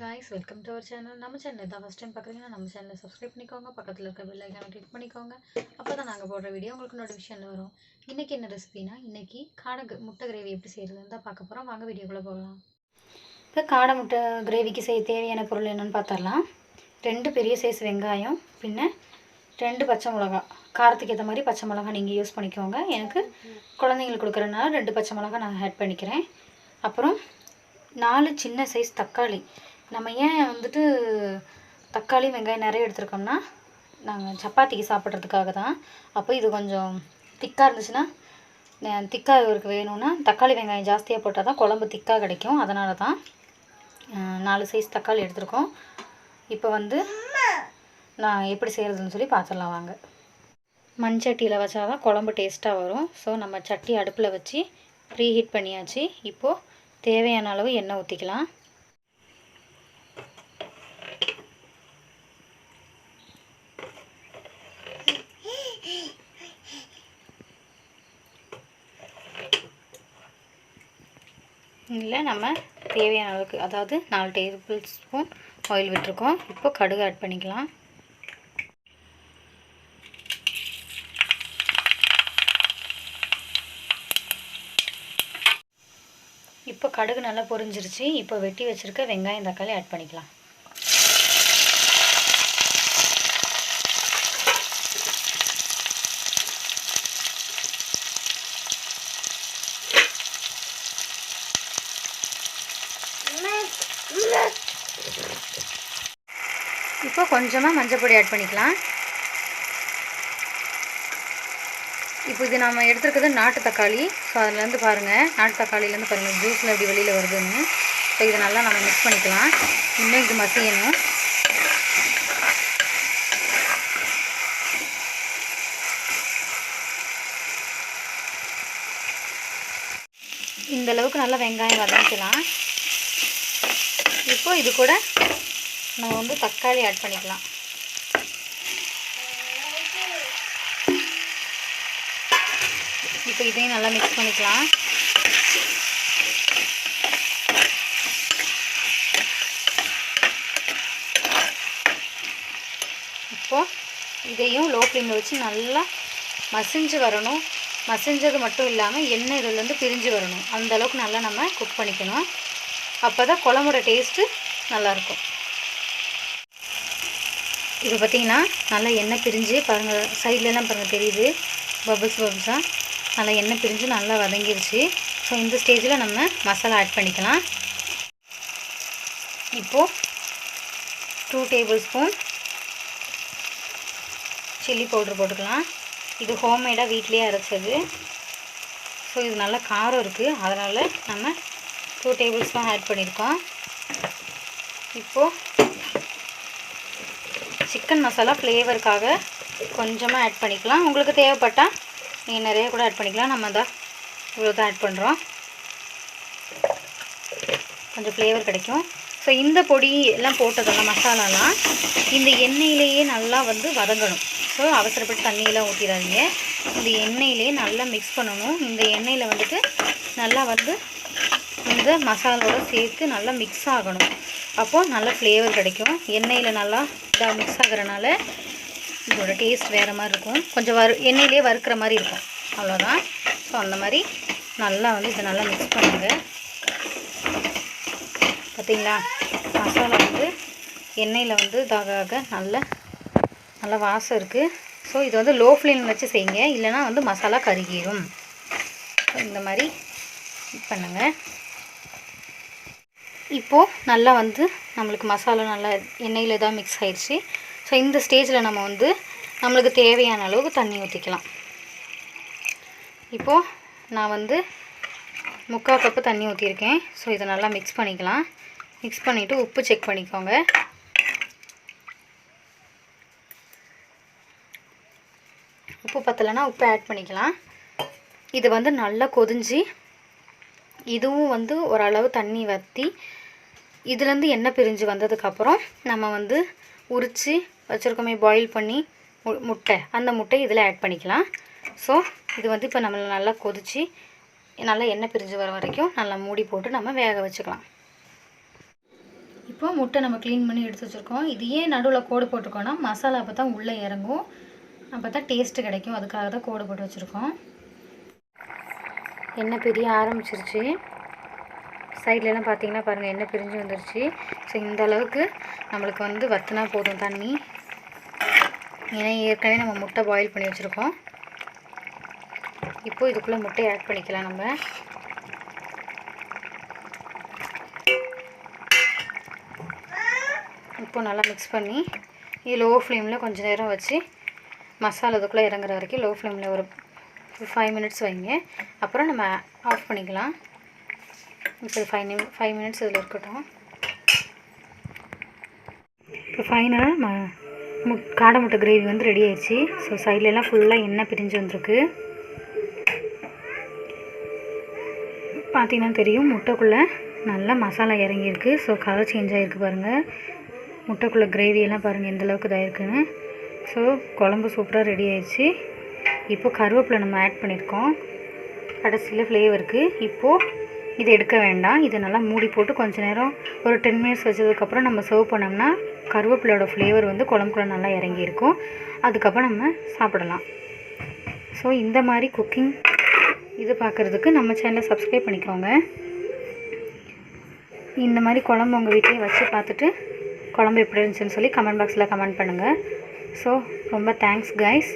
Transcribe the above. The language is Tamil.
Guys welcome to our channel நம்ம சேனல் தான் ஃபஸ்ட் டைம் பார்க்குறீங்கன்னா நம்ம சேனலை சப்ஸ்கிரைப் பண்ணிக்கோங்க பக்கத்தில் இருக்க பெல் ஐக்கானை கிளிக் பண்ணிக்கோங்க. அப்போ தான் நாங்கள் போடுற வீடியோ உங்களுக்கு நோட்டிஃபிகேஷன் வரும். இன்றைக்கி என்ன ரெசிபினா இன்றைக்கி காடை க- முட்டை கிரேவி எப்படி செய்கிறதுன்னு தான் பார்க்க போகிறோம் வாங்க வீடியோக்குள்ளே போகலாம். இப்போ காடை முட்டை கிரேவிக்கு செய்ய தேவையான பொருள் என்னென்னு பார்த்தரலாம் ரெண்டு பெரிய சைஸ் வெங்காயம் பின்ன ரெண்டு பச்சை மிளகா. காரத்துக்கு ஏற்ற மாதிரி பச்சை மிளகா நீங்கள் யூஸ் பண்ணிக்கோங்க. எனக்கு குழந்தைங்களுக்கு கொடுக்குறதுனால ரெண்டு பச்சை மிளகா நான் ஆட் பண்ணிக்கிறேன். அப்புறம் நாலு சின்ன சைஸ் தக்காளி. நம்ம ஏன் வந்துட்டு தக்காளி வெங்காயம் நிறைய எடுத்துருக்கோம்னா நாங்கள் சப்பாத்திக்கு சாப்பிட்றதுக்காக தான். அப்போ இது கொஞ்சம் திக்காக இருந்துச்சுன்னா திக்காக இவருக்கு வேணும்னா தக்காளி வெங்காயம் ஜாஸ்தியாக போட்டால் தான் குழம்பு திக்காக கிடைக்கும். அதனால தான் நாலு சைஸ் தக்காளி எடுத்திருக்கோம். இப்போ வந்து நான் எப்படி செய்கிறதுன்னு சொல்லி பார்த்துடலாம் வாங்க. மண்சட்டியில் வச்சா தான் குழம்பு டேஸ்ட்டாக வரும். ஸோ நம்ம சட்டி அடுப்பில் வச்சு ப்ரீ ஹீட் பண்ணியாச்சு. இப்போது தேவையான அளவு எண்ணெய் ஊற்றிக்கலாம் இல்லை நம்ம தேவையான அளவுக்கு அதாவது நாலு டேபிள் ஸ்பூன் ஆயில் விட்டுருக்கோம். இப்போ கடுகு ஆட் பண்ணிக்கலாம். இப்போ கடுகு நல்லா பொரிஞ்சிருச்சு. இப்போ வெட்டி வச்சுருக்க வெங்காயம் தக்காளி ஆட் பண்ணிக்கலாம். இப்போ கொஞ்சமாக மஞ்சள் பொடி ஆட் பண்ணிக்கலாம். இப்போ இது நம்ம எடுத்துருக்கிறது நாட்டு தக்காளி. ஸோ அதுலேருந்து பாருங்கள் நாட்டு தக்காளிலேருந்து பாருங்கள் ஜூஸில் எப்படி வெளியில் வருதுன்னு. ஸோ இதை நல்லா நம்ம மிக்ஸ் பண்ணிக்கலாம். இன்னும் இது மசியணும். இந்தளவுக்கு நல்லா வெங்காயம் வதக்கிக்கலாம். இப்போது இது கூட நம்ம வந்து தக்காளி ஆட் பண்ணிக்கலாம். இப்போ இதையும் நல்லா மிக்ஸ் பண்ணிக்கலாம். இப்போ இதையும் லோ ஃப்ளேமில் வச்சு நல்லா மசிஞ்சு வரணும். மசிஞ்சது மட்டும் இல்லாமல் எண்ணெய் இதுலேருந்து பிரிஞ்சு வரணும். அந்தளவுக்கு நல்லா நம்ம குக் பண்ணிக்கணும். அப்போ தான் குழம்போட டேஸ்ட்டு நல்லாயிருக்கும் இப்போ பார்த்தீங்கன்னா நல்லா எண்ணெய் பிரிஞ்சு பாருங்கள் சைட்லலாம் பாருங்கள் தெரியுது. பபுள்ஸ் பபுள்ஸாக நல்லா எண்ணெய் பிரிஞ்சு நல்லா வதங்கிருச்சு. ஸோ இந்த ஸ்டேஜில் நம்ம மசாலா ஆட் பண்ணிக்கலாம். இப்போது two tablespoon chilli powder போட்டுக்கலாம். இது ஹோம்மேடாக வீட்லேயே அரைச்சது. ஸோ இது நல்லா காரம் இருக்குது அதனால் நம்ம டூ டேபிள் ஸ்பூன் ஆட் பண்ணியிருக்கோம் இப்போது சிக்கன் மசாலா ஃப்ளேவருக்காக கொஞ்சமாக ஆட் பண்ணிக்கலாம். உங்களுக்கு தேவைப்பட்டால் நீங்கள் நிறைய கூட ஆட் பண்ணிக்கலாம். நம்ம தான் இவ்வளோ தான் ஆட் பண்ணுறோம் கொஞ்சம் ஃப்ளேவர் கிடைக்கும். ஸோ இந்த பொடி எல்லாம் போட்டதெல்லாம் மசாலாலாம் இந்த எண்ணெயிலேயே நல்லா வந்து வதங்கணும். ஸோ அவசரப்பட்டு தண்ணியெல்லாம் ஊற்றிடாதீங்க இந்த எண்ணெயிலே நல்லா மிக்ஸ் பண்ணணும். இந்த எண்ணெயில் வந்துட்டு நல்லா வந்து இந்த மசாலாவோட சேர்த்து நல்லா மிக்ஸ் ஆகணும். அப்போது நல்ல ஃப்ளேவர் கிடைக்கும். எண்ணெயில் நல்லா இதாக மிக்ஸ் ஆகிறனால இதோட டேஸ்ட் வேறு மாதிரி இருக்கும். கொஞ்சம் வறு எண்ணெயிலே வறுக்கிற மாதிரி இருக்கும். அவ்வளோதான் ஸோ அந்த மாதிரி நல்லா வந்து இதை நல்லா மிக்ஸ் பண்ணுங்கள் பார்த்திங்களா மசாலா வந்து எண்ணெயில் வந்து இதாக நல்ல நல்ல வாசம் இருக்குது ஸோ இது வந்து லோ ஃப்ளேம் வச்சு செய்யுங்க. இல்லைன்னா வந்து மசாலா கருகிரும். இந்த மாதிரி பண்ணுங்கள் இப்போது நல்லா வந்து நம்மளுக்கு மசாலா நல்லா எண்ணெயில் தான் மிக்ஸ் ஆயிடுச்சு. ஸோ இந்த ஸ்டேஜில் நம்ம வந்து நம்மளுக்கு தேவையான அளவுக்கு தண்ணி ஊற்றிக்கலாம் இப்போது நான் வந்து முக்கால் கப்பு தண்ணி ஊற்றிருக்கேன் ஸோ இதை நல்லா மிக்ஸ் பண்ணிக்கலாம். மிக்ஸ் பண்ணிவிட்டு உப்பு செக் பண்ணிக்கோங்க. உப்பு பத்தலைன்னா உப்பு ஆட் பண்ணிக்கலாம். இது வந்து நல்லா கொதிஞ்சு இதுவும் வந்து ஓரளவு தண்ணி வற்றி இதுலேருந்து எண்ணெய் பிரிஞ்சு வந்ததுக்கப்புறம் நம்ம வந்து உரித்து வச்சுருக்கோமே பாயில் பண்ணி மு- முட்டை. அந்த முட்டை இதில் ஆட் பண்ணிக்கலாம். ஸோ இது வந்து இப்போ நம்மளை நல்லா கொதித்து நல்லா எண்ணெய் பிரிஞ்சு வர வரைக்கும் நல்லா மூடி போட்டு நம்ம வேக வச்சுக்கலாம். இப்போது முட்டை நம்ம க்ளீன் பண்ணி எடுத்து வச்சுருக்கோம். இது ஏன் நடுவில் கோடு போட்டிருக்கோன்னா மசாலா அப்போ தான் உள்ளே இறங்கும். அப்போ தான் டேஸ்ட்டு கிடைக்கும். அதுக்காக தான் கோடு போட்டு வச்சுருக்கோம். எண்ணெய் பிரிய ஆரம்பிச்சிருச்சு. சைட்லலாம் பார்த்தீங்கன்னா பாருங்கள் என்ன பிரிஞ்சு வந்துருச்சு. ஸோ இந்த அளவுக்கு நம்மளுக்கு வந்து வத்தினா போதும் தண்ணி. ஏன்னா ஏற்கனவே நம்ம முட்டை பாயில் பண்ணி வச்சுருக்கோம். இப்போது இதுக்குள்ளே முட்டையை ஆட் பண்ணிக்கலாம் நம்ம. இப்போ நல்லா மிக்ஸ் பண்ணி லோ ஃப்ளேமில் கொஞ்சம் நேரம் வச்சு மசாலா இதுக்குள்ளே இறங்குற வரைக்கும் லோ ஃப்ளேமில் ஒரு ஃபைவ் மினிட்ஸ் வைங்க. அப்புறம் நம்ம ஆஃப் பண்ணிக்கலாம். இப்போ ஃபைவ் நிமி ஃபைவ் மினிட்ஸ் இதில் இருக்கட்டும். இப்போ ஃபைனலாக ம மு காடை முட்டை கிரேவி வந்து ரெடி ஆயிடுச்சு. ஸோ சைட்லலாம் ஃபுல்லாக எண்ணெய் பிரிஞ்சு வந்திருக்கு. பார்த்தீங்கன்னா தெரியும் முட்டைக்குள்ளே நல்லா மசாலா இறங்கியிருக்கு. ஸோ கலர் சேஞ்ச் ஆகிருக்கு பாருங்கள் முட்டைக்குள்ளே கிரேவி எல்லாம் பாருங்கள் எந்தளவுக்கு இதாக இருக்குன்னு. ஸோ குழம்பு சூப்பராக ரெடி ஆயிடுச்சு. இப்போ கருவேப்பிலை நம்ம ஆட் பண்ணியிருக்கோம். கடைசியில் ஃப்ளேவருக்கு இப்போது இது எடுக்க வேண்டாம். இதை நல்லா மூடி போட்டு கொஞ்சம் நேரம் ஒரு டென் மினிட்ஸ் வச்சதுக்கப்புறம் நம்ம சர்வ் பண்ணோம்னா கருவேப்பிலையோட ஃப்ளேவர் வந்து குழம்புக்குள்ள நல்லா இறங்கியிருக்கும். அதுக்கப்புறம் நம்ம சாப்பிடலாம். ஸோ இந்த மாதிரி குக்கிங் இது பார்க்குறதுக்கு நம்ம சேனலை சப்ஸ்கிரைப் பண்ணிக்கோங்க. இந்த மாதிரி குழம்பு உங்கள் வீட்டிலே வச்சு பார்த்துட்டு குழம்பு எப்படி இருந்துச்சுன்னு சொல்லி கமெண்ட் பாக்ஸில் கமெண்ட் பண்ணுங்கள் ஸோ ரொம்ப தேங்க்ஸ் கைஸ்